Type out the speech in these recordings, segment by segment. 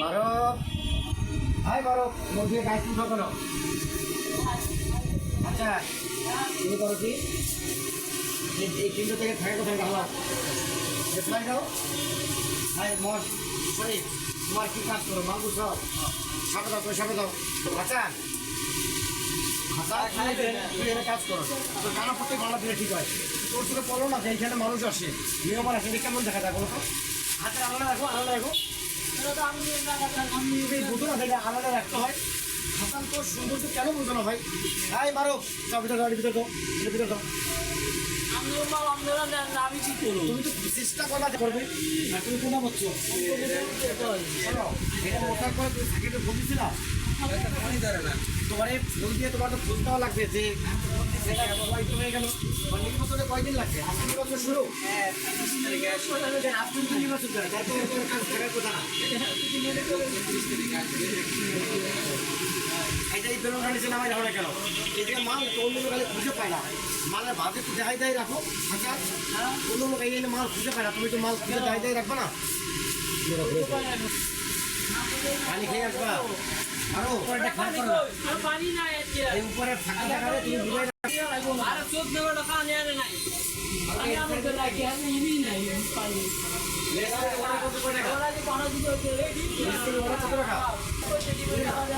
বারো হাই বারো মুরগির গায়ে তুলো কেন আচ্ছা তুমি করো কি? এই- এই তিনটে থেকে থাকে কোথায় ভালো কোথায় যাও হাই মন সরি তোমার কি কাজ করো? মাল বুঝো সাপে দাও তুমি সাপে দাও। আচ্ছা। আচ্ছা তুমি এখানে- তুমি এখানে কাজ করো। তো টানা পড়তে ভালো দিলে ঠিক হয়। তোর থেকে বলো না যে এইখানে মানুষ আসে? নিয়ম আছে দেখে কেমন দেখা যায় বলো তো হাতের আলাদা রাখো আলাদা রাখো। তুমি বুঝো না দেখে আলাদা রাখতে হয় হাসান সৌন্দর্য কেন বোঝানো হয় ভাই বারো মারো যাও ভিতরে গাড়ি ভিতরে দাও ভিতরে ভিতরে দাও আমি কি করব তুমি তো চেষ্টা করবা যে করবে না তুমি কোনা করছ এটা মোটার করে তুমি সাকিবে বলতেছিলা তোমার ফোন দিয়ে তোমার তো ফোন দেওয়া লাগবে যে হয়ে গেল অনেক বছরে কয়দিন লাগবে আপনি বছর শুরু কাজ থাকার কথা না না কেন এদিকে মাল তো অন্য লোক খুঁজে পায় না। মালের ভাবে একটু দেখাই দেয় রাখো। আচ্ছা অন্য লোক এই মাল খুঁজে পায় না। তুমি তো মাল খুঁজে দেখাই দেয় রাখবে না? পানি খেয়ে আসবা। আরও। উপরে খারাপ করো না। পানি নাই আজকে। এই উপরে ফাঁকা দেখাবে তুমি বুঝাই আর চোদ্দ টাকা আনে আনে নাই। আমি আমাকে রাখি আমি ইনি নাই পানি। ওরা কত টাকা? ওরা দিতে টাকা? কত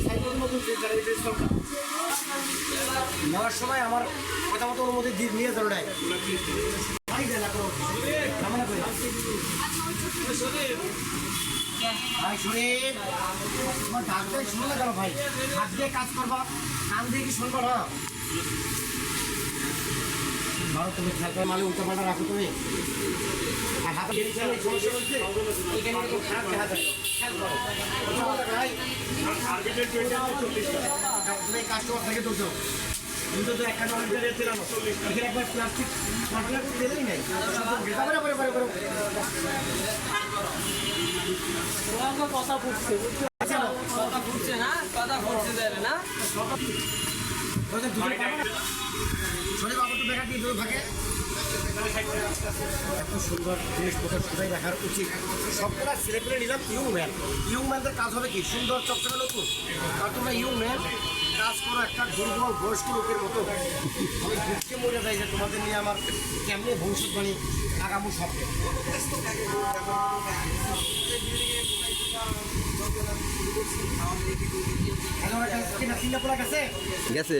সাইকেল মতো যারা এই ড্রেস নেওয়ার সময় আমার কথা মতো দিয়ে নিয়ে যাবে নাই ভাই শুনে তোমার ডাক দিয়ে, শুনো না কেন ভাই? হাত দিয়ে কাজ করবা, কান দিয়ে কি শুনবা না? তুমি খেলতে মালে উল্টো রাখো তুমি আর হাতে সমস্যা কাস্টমার থেকে তো একটা নলেজ রেট দিলাম এখানে একবার প্লাস্টিক কথা ফুটছে না? কথা ফুটছে না? এত সুন্দর জিনিসপত্র সবাই দেখার উচিত। সবগুলা সিলেক্ট নিলাম ইয়ং ম্যান। ইয়ং ম্যানদের কাজ হবে কি? সুন্দর চকচকে নতুন আর তোমরা ইয়ং ম্যান, কাজ করো একটা দুর্বল বয়স্ক লোকের মতো। আমি বুঝতে মরে যাই যে তোমাদের নিয়ে আমার কেমনি ভবিষ্যৎবাণী আগামী স্বপ্নে। গেছে